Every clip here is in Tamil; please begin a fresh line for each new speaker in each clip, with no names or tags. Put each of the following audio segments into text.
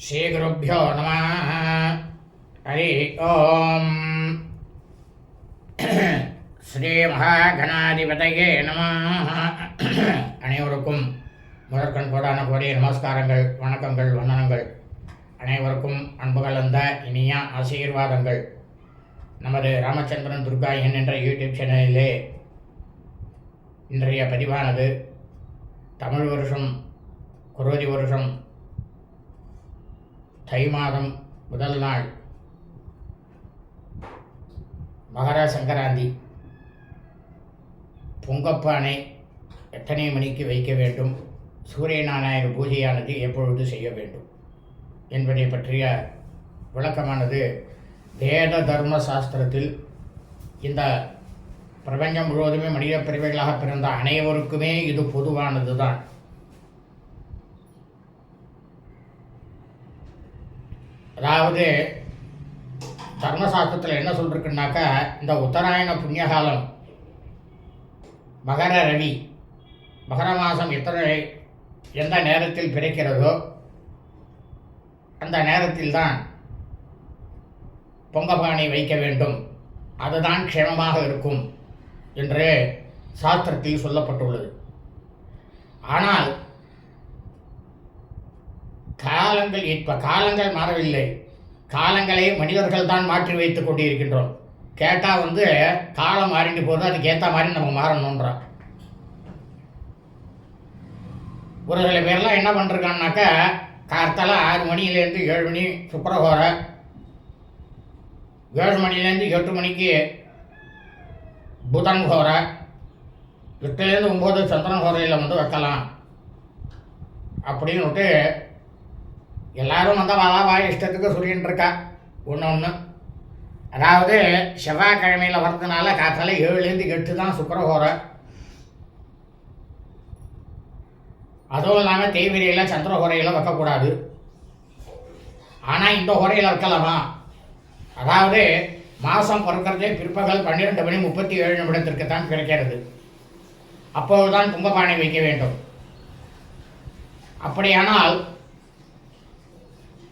ஸ்ரீகுருப்போ நம. ஹரி ஓம். ஸ்ரீ மகாகணாதிபதையே நம. அனைவருக்கும் முதற்கண் கோடான கோடி நமஸ்காரங்கள் வணக்கங்கள் வந்தனங்கள். அனைவருக்கும் அன்பு கலந்த இனிய ஆசீர்வாதங்கள். நமது ராமச்சந்திரன் துர்கா என் என்ற யூடியூப் சேனலிலே இன்றைய பதிவானது தமிழ் வருஷம் குரோதி வருஷம் தை மாதம் முதல் நாள். மகர சங்கராந்தி. பொங்கப்பானை எத்தனை மணிக்கு வைக்க வேண்டும்? சூரிய நாராயண பூஜையானது எப்பொழுது செய்ய வேண்டும்? என்பதை பற்றிய விளக்கமானது வேத தர்ம சாஸ்திரத்தில் இந்த பிரபஞ்சம் முழுவதுமே மனித பிரிவைகளாக பிறந்த அனைவருக்குமே இது பொதுவானது தான் அதாவது தர்மசாஸ்திரத்தில் என்ன சொல்லிருக்குன்னாக்கா இந்த உத்தராயண புண்ணியகாலம் மகர ரவி மகர மாதம் எத்தனை எந்த நேரத்தில் பிறக்கிறதோ அந்த நேரத்தில் தான் பொங்கப்பானை வைக்க வேண்டும். அதுதான் க்ஷேமமாக இருக்கும் என்று சாஸ்திரத்தில் சொல்லப்பட்டுள்ளது. ஆனால் காலங்கள் இப்போ காலங்கள் மாறவில்லை. காலங்களை மனிதர்கள் தான் மாற்றி வைத்து கொண்டிருக்கின்றோம். கேட்டால் வந்து காலம் மாறிட்டு போகுது அதுக்கு ஏற்ற மாதிரி நம்ம மாறணுன்றோம் ஒரு சில பேர்லாம் என்ன பண்ணுறாங்கன்னாக்கா கார்த்தால ஆறு மணிலேருந்து ஏழு மணி சுப்பரகோர ஏழு மணிலேருந்து எட்டு மணிக்கு புதன் ஹோர எட்டுலேருந்து ஒம்பது சந்திரன் ஹோரையில் வந்து வைக்கலாம். அப்படின்னுட்டு எல்லாரும் வந்து வா வா இஷ்டத்துக்கு சொல்லின்னு இருக்கா. ஒன்று ஒன்று அதாவது செவ்வாய்க்கிழமையில் வரதுனால காத்தால ஏழுலேருந்து எட்டு தான் சுக்கரஹோரை. அதுவும் இல்லாமல் தேய்விரையில் சந்திரஹோரையில் வைக்கக்கூடாது. ஆனால் இந்த ஹோரையில் வைக்கலாமா? அதாவது மாதம் பிறக்கிறதே பிற்பகல் பன்னிரெண்டு மணி முப்பத்தி ஏழு நிமிடத்திற்கு தான் கிடைக்கிறது. அப்போதுதான் கும்பபானை வைக்க வேண்டும். அப்படியானால்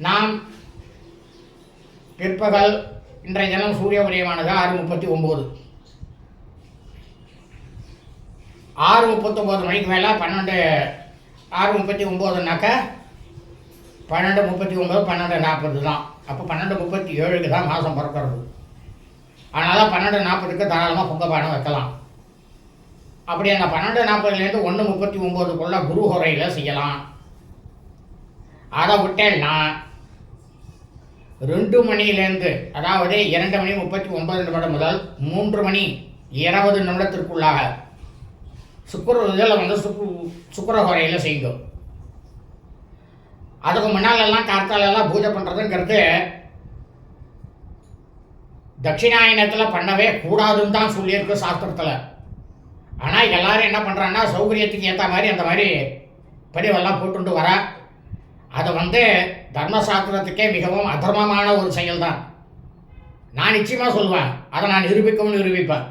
நாம் பிற்பகல் இன்றைய தினம் சூரிய உதயமானது ஆறு முப்பத்தி ஒம்பது. ஆறு முப்பத்தொம்போது மணிக்கு மேலே பன்னெண்டு ஆறு முப்பத்தி ஒம்போதுனாக்கா பன்னெண்டு முப்பத்தி ஒம்பது பன்னெண்டு நாற்பது தான். அப்போ பன்னெண்டு முப்பத்தி ஏழுக்கு தான் மாதம் பிறக்கிறது. அதனால் பன்னெண்டு நாற்பதுக்கு தாராளமாக பொங்கப்பானை வைக்கலாம். அப்படி அந்த பன்னெண்டு நாற்பதுலேருந்து ஒன்று முப்பத்தி ஒம்போதுக்குள்ளே குரு உரையில் செய்யலாம். அதை விட்டேன்னா ரெண்டு மணியிலேருந்து அதாவது இரண்டு மணி முப்பத்தி ஒன்பது நிமிடம் முதல் மூன்று மணி இருபது நிமிடத்திற்குள்ளாக சுக்கர இதில் வந்து சுக்கு சுக்கரஹோரையில் செய்யும் அதுக்கு முன்னாலெல்லாம் கார்த்தாலெல்லாம் பூஜை பண்ணுறதுங்கிறது தட்சிணாயனத்தில் பண்ணவே கூடாதுன்னு தான் சொல்லியிருக்கு சாஸ்திரத்தில். ஆனால் எல்லாரும் என்ன பண்ணுறாங்கன்னா சௌகரியத்துக்கு ஏற்ற மாதிரி அந்த மாதிரி பதிவெல்லாம் போட்டுண்டு வர. அது வந்து தர்மசாஸ்திரத்துக்கே மிகவும் அதர்மமான ஒரு செயல்தான். நான் நிச்சயமாக சொல்லுவேன். அதை நான் நிரூபிக்கவும் நிரூபிப்பேன்.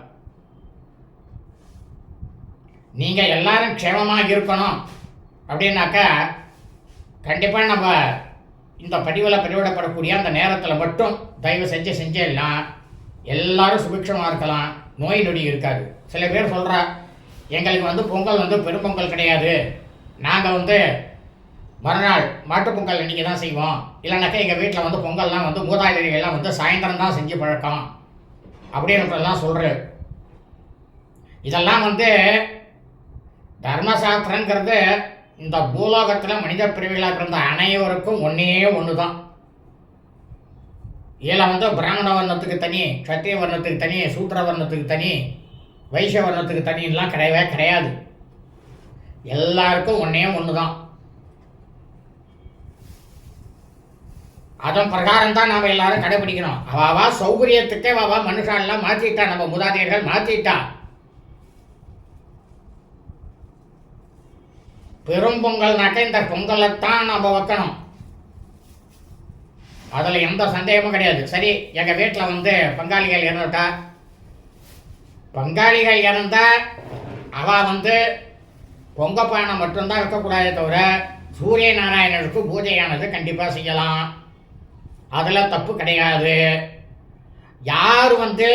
நீங்கள் எல்லாரும் க்ஷேமமாக இருக்கணும். அப்படின்னாக்கா கண்டிப்பாக நம்ம இந்த பதிவில் பதிவிடப்படக்கூடிய அந்த நேரத்தில் மட்டும் தயவு செஞ்சு செஞ்சேன்னா எல்லாரும் சுபிக்ஷமாக இருக்கலாம். நோய் நொடி இருக்காது. சில பேர் சொல்கிறா எங்களுக்கு வந்து பொங்கல் வந்து பெரும்பொங்கல் கிடையாது. நாங்கள் வந்து மறுநாள் மாட்டுப்பொங்கல் அன்றைக்கி தான் செய்வோம். இல்லைனாக்கா எங்கள் வீட்டில் வந்து பொங்கல்லாம் வந்து மூதாதையர்கள்லாம் வந்து சாயந்தரம் தான் செஞ்சு பழக்கம். அப்படின்றதெல்லாம் சொல்கிறார் இதெல்லாம் வந்து தர்மசாஸ்திரங்கிறது இந்த பூலோகத்தில் மனித பிரிவுகளாக பிறந்த அனைவருக்கும் ஒன்றே ஒன்று தான் இதில் வந்து பிராமண வர்ணத்துக்கு தனி சத்திரிய வர்ணத்துக்கு தனி சூத்திர வர்ணத்துக்கு தனி வைசிய வர்ணத்துக்கு தனியெல்லாம் கிடையவே கிடையாது. எல்லாருக்கும் ஒன்றே ஒன்று தான் அதன் பிரகாரம் தான் நாம் எல்லாரும் கடைபிடிக்கணும். அவாவா சௌகரியத்துக்கே அவாவா மனுஷாலாம் மாற்றிட்டா நம்ம மூதாதையர்கள் மாற்றிட்டா பெரும் பொங்கல்னாக்க இந்த பொங்கலைத்தான் நம்ம வைக்கணும். அதில் எந்த சந்தேகமும் கிடையாது. சரி எங்கள் வீட்டில் வந்து பங்காளிகள் இறந்துட்டா பங்காளிகள் இறந்தால் அவள் வந்து பொங்கப்பானை மட்டும்தான் இருக்கக்கூடாதே தவிர சூரிய நாராயணனுக்கு பூஜையானது கண்டிப்பாக செய்யலாம். அதில் தப்பு கிடையாது. யார் வந்து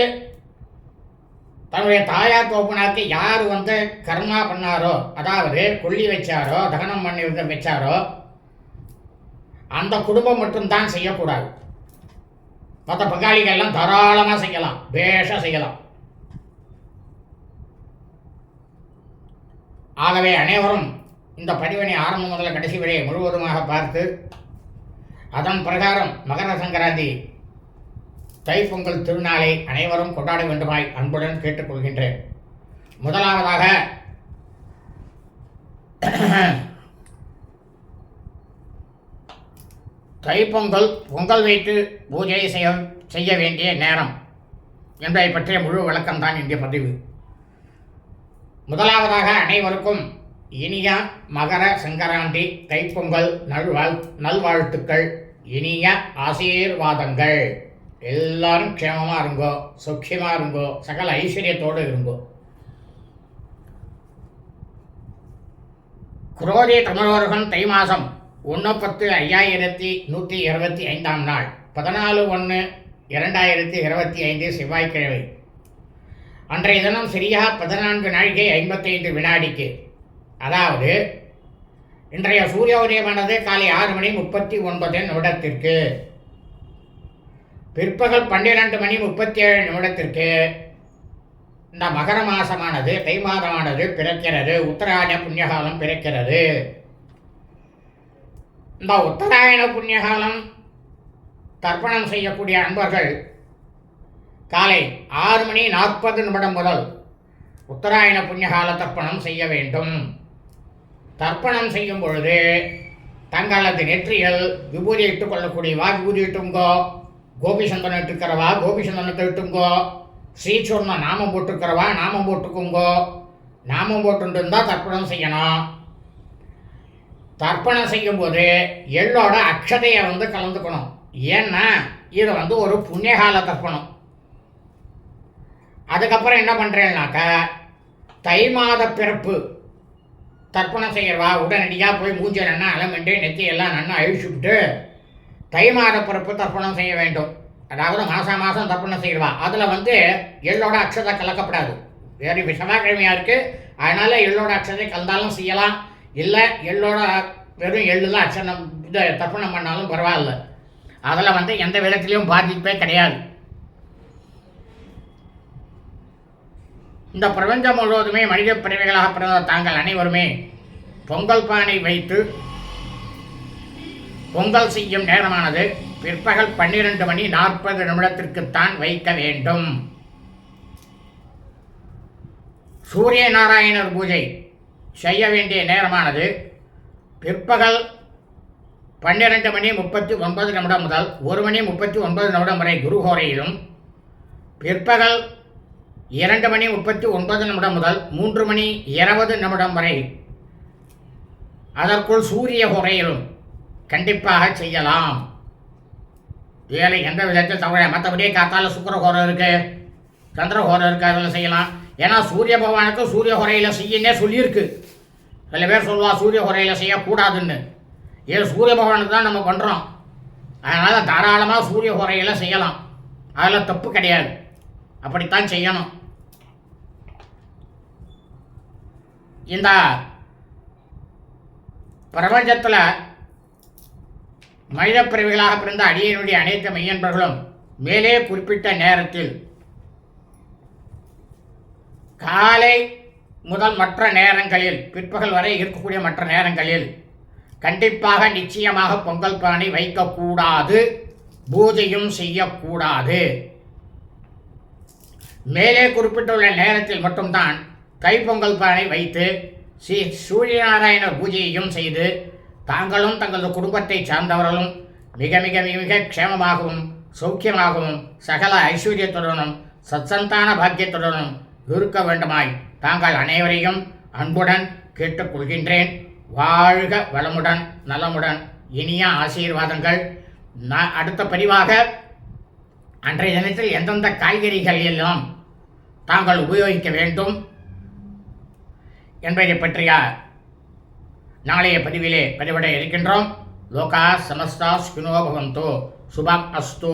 தன்னுடைய தாயார் தோப்பனாருக்கு யார் வந்து கர்மா பண்ணாரோ அதாவது கொல்லி வச்சாரோ தகனம் பண்ணி இருந்த வச்சாரோ அந்த குடும்பம் மட்டும்தான் செய்யக்கூடாது. மற்ற பங்காளிகள்லாம் தாராளமாக செய்யலாம் பேஷாக செய்யலாம். ஆகவே அனைவரும் இந்த பதிவினை ஆரம்பம் முதல்ல கடைசி வரை முழுவதுமாக பார்த்து அதன் பிரகாரம் மகர சங்கராந்தி. தைப்பொங்கல் திருநாளை அனைவரும் கொண்டாட வேண்டுமாய் அன்புடன் கேட்டுக்கொள்கின்றேன். முதலாவதாக தைப்பொங்கல் பொங்கல் வைத்து பூஜை செய்ய செய்ய வேண்டிய நேரம் என்பதை பற்றிய முழு விளக்கம்தான் இந்திய பதிவு. முதலாவதாக அனைவருக்கும் இனிய மகர சங்கராந்தி தைப்பொங்கல் நல்வாழ் நல்வாழ்த்துக்கள் இனிய ஆசீர்வாதங்கள். எல்லாரும் க்ஷேமமாக இருங்கோ சுக்கியமாக இருங்கோ சகல ஐஸ்வர்யத்தோடு இருங்கோ. குரோதி தமிழோர்கள் தை மாதம் ஒன்று பத்து ஐயாயிரத்தி நூற்றி இருபத்தி ஐந்தாம் நாள் பதினாலு ஒன்று இரண்டாயிரத்தி இருபத்தி ஐந்து செவ்வாய்க்கிழமை. அன்றைய தினம் சரியாக பதினான்கு நாழிகை ஐம்பத்தைந்து வினாடிக்கு அதாவது இன்றைய சூரிய உதயமானது காலை ஆறு மணி முப்பத்தி ஒன்பது நிமிடத்திற்கு. பிற்பகல் பன்னிரெண்டு மணி முப்பத்தி ஏழு நிமிடத்திற்கு. இந்த மகர மாசமானது தை மாதமானது பிறக்கிறது. உத்தராயண புண்ணியகாலம் பிறக்கிறது. இந்த உத்தராயண புண்ணியகாலம் தர்ப்பணம் செய்யக்கூடிய அன்பர்கள் காலை ஆறு மணி நாற்பது நிமிடம் முதல் உத்தராயண புண்ணியகால தர்ப்பணம் செய்ய வேண்டும். தர்ப்பணம் செய்யும் பொழுது தங்களது நெற்றியில் விபூதி இட்டுக் கொள்ளக்கூடியவா விபூதி இட்டுங்கோ. கோபிசந்தனம் இட்டுக்கிறவா கோபிசந்தனத்தை இட்டுங்கோ. ஸ்ரீசூர்ண நாமம் போட்டுக்கிறவா நாமம் போட்டுக்குங்கோ. நாமம் போட்டுருந்தா தர்ப்பணம் செய்யணும். தர்ப்பணம் செய்யும்போது எள்ளோட அக்ஷதையை வந்து கலந்துக்கணும். ஏன்னா இது வந்து ஒரு புண்ணியகால தர்ப்பணம். அதுக்கப்புறம் என்ன பண்ணுறேன்னாக்கா தை மாத பிறப்பு தர்ப்பணம் செய்கிறவா உடனடியாக போய் மூஞ்சல் நன்னா அலமெண்டு நெத்தியெல்லாம் நன்னா அழிச்சுவிட்டு தை மாத பிறப்பு தர்ப்பணம் செய்ய வேண்டும். அதாவது மாதம் மாதம் தர்ப்பணம் செய்கிறவா அதில் வந்து எள்ளோட அக்ஷதை கலக்கப்படாது. வேறு செவ்வாய்க்கிழமையாக இருக்குது அதனால் எள்ளோட அக்ஷதை கலந்தாலும் செய்யலாம். இல்லை எள்ளோட வெறும் எள்ளு தான் இது இதை தர்ப்பணம் பண்ணாலும் பரவாயில்ல. அதில் வந்து எந்த விதத்துலேயும் பாதிப்பே கிடையாது. இந்த பிரபஞ்சம் முழுவதுமே மனித பிறவிகளாக பிறந்த தாங்கள் அனைவருமே பொங்கல் பானை வைத்து பொங்கல் செய்யும் நேரமானது பிற்பகல் பன்னிரண்டு மணி நாற்பது நிமிடத்திற்குத்தான் வைக்க வேண்டும். சூரிய நாராயணர் பூஜை செய்ய வேண்டிய நேரமானது பிற்பகல் பன்னிரண்டு மணி முப்பத்தி ஒன்பது நிமிடம் முதல் ஒரு மணி முப்பத்தி ஒன்பது நிமிடம் வரை குருஹோரையிலும் பிற்பகல் இரண்டு மணி முப்பத்தி ஒன்பது நிமிடம் முதல் மூன்று மணி இருபது நிமிடம் வரை அதற்குள் சூரிய ஹோரையிலும் கண்டிப்பாக செய்யலாம். வேலை எந்த விதத்தில் தவிர மற்றபடியே காத்தால சுக்கர இருக்குது இருக்கு சந்திர இருக்கு அதில் செய்யலாம். ஏன்னா சூரிய பகவானுக்கு சூரிய ஹோரையில் செய்யனே சொல்லியிருக்கு. சில பேர் சொல்லுவா சூரிய ஹோரையில் செய்யக்கூடாதுன்னு. ஏன் சூரிய பகவானுக்கு தான் நம்ம பண்ணுறோம் அதனால் தாராளமாக சூரிய ஹோரையில் செய்யலாம். அதில் தப்பு கிடையாது. அப்படித்தான் செய்யணும். இந்த பிரபஞ்சத்தில் மனித பிறவிகளாக பிறந்த அடியனுடைய அனைத்து மெய்யன்பர்களும் மேலே குறிப்பிட்ட நேரத்தில் காலை முதல் மற்ற நேரங்களில் பிற்பகல் வரை இருக்கக்கூடிய மற்ற நேரங்களில் கண்டிப்பாக நிச்சயமாக பொங்கல் பானை வைக்கக்கூடாது பூஜையும் செய்யக்கூடாது. மேலே குறிப்பிட்டுள்ள நேரத்தில் மட்டும்தான் கைப்பொங்கல் பானை வைத்து ஸ்ரீ சூரியநாராயண பூஜையையும் செய்து தாங்களும் தங்களது குடும்பத்தை சார்ந்தவர்களும் மிக மிக மிக மிக க்ஷேமமாகவும் சௌக்கியமாகவும் சகல ஐஸ்வர்யத்துடனும் சத்சந்தான பாக்கியத்துடனும் இருக்க வேண்டுமாய் தாங்கள் அனைவரையும் அன்புடன் கேட்டுக்கொள்கின்றேன். வாழ்க வளமுடன் நலமுடன் இனிய ஆசீர்வாதங்கள். நான் அடுத்த பதிவாக அன்றைய தினத்தில் எந்தெந்த காய்கறிகள் எல்லாம் தாங்கள் உபயோகிக்க வேண்டும் என்பதை பற்றிய? நாளைய பதிவிலே பதிவிட இருக்கின்றோம். லோகா சமஸ்தா ஸ்பினோ பவந்தோ. சுபம் அஸ்து.